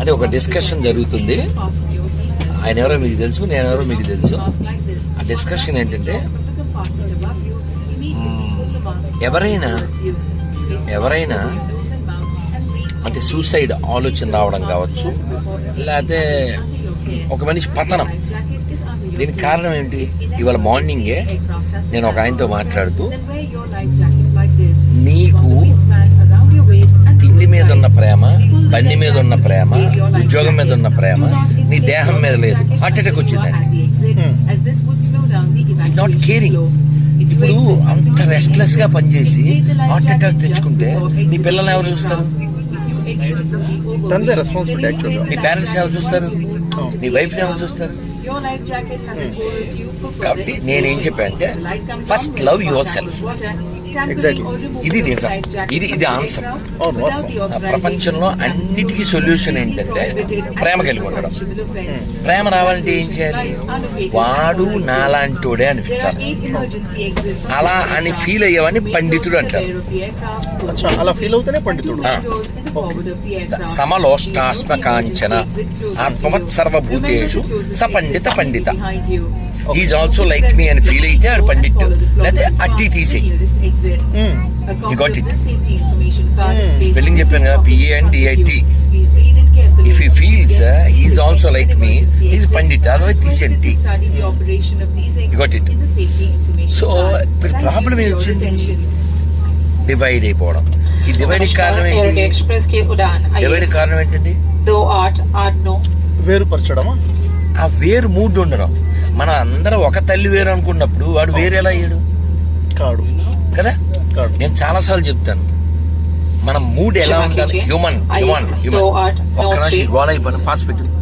అంటే ఒక డిస్కషన్ జరుగుతుంది. ఆయన ఎవరో మీకు తెలుసు నేను ఎవరో మీకు తెలుసు. ఆ డిస్కషన్ ఏంటంటే ఎవరైనా ఎవరైనా అంటే సూసైడ్ ఆలోచన రావడం కావచ్చు లేకపోతే ఒక మనిషి పతనం. దీనికి కారణం ఏంటి? ఇవాళ మార్నింగే నేను ఒక ఆయనతో మాట్లాడుతూ నీకు ఉన్న ప్రేమ ఉద్యోగం మీద ఉన్న ప్రేమ నీ దేహం మీద లేదు. హార్ట్ అటాక్ వచ్చిందండి. నాట్ కేరింగ్ ఇప్పుడు అంత రెస్ట్లెస్గా పనిచేసి హార్ట్ అటాక్ తెచ్చుకుంటే నీ పిల్లల్ని ఎవరు చూస్తారు? నీ పేరెంట్స్ ఎవరు చూస్తారు? నీ వైఫ్ ఎవరు చూస్తారు? కాబట్టి నేనేం చెప్పానంటే ఫస్ట్ లవ్ యువర్ సెల్ఫ్. ఇది నిజం ఇది ఇది ఆన్సర్. ప్రపంచంలో అన్నిటికీ సొల్యూషన్ ఏంటంటే ప్రేమ కలిగి ఉండడం. ప్రేమ రావాలంటే ఏం చేయాలి? వాడు నాలాంటోడే అనిపించాలి. అలా అని ఫీల్ అయ్యేవాడిని పండితుడు అంటారు. అలా ఫీల్ అవుతేనే పండితుడు. ఆ. సమలోష్టాస్మ కాంచన ఆత్మవత్ సర్వభూతేషు స పండిత. పండిత ఈజ్ ఆల్సో లైక్ మీ అని ఫీల్ అయితే ఆడు పండిట్ లేకపోతే అట్టి తీసి గాట్ ఇట్ స్పెల్లింగ్ చెప్పాను కదా పిఏ అండ్ డిఐటి ఇఫ్ ఈ feels is also like me is pandit otherwise తీసేయండి టీ గాట్ ఇట్ సో ఇప్పుడు ప్రాబ్లం ఏమొచ్చింది డివైడ్ అయిపోవడం ఈ డివైడ్ కారణం ఏంటి డివైడ్ కారణం ఏంటండి వేరుపరచడమా ఆ వేరు మూడ్ ఉండడం మనం అందరం ఒక తల్లి వేరు అనుకున్నప్పుడు వాడు వేరు ఎలా అయ్యాడు? కాడు. కదా? కాడు. నేను చాలా సార్లు చెప్తాను. మన మూడ్ ఎలా ఉండాలి? హ్యూమన్ హ్యూమన్ హ్యూమన్ ఒక్క నిమిషం గోళ అయిపోయిన పాస్ పెట్టు.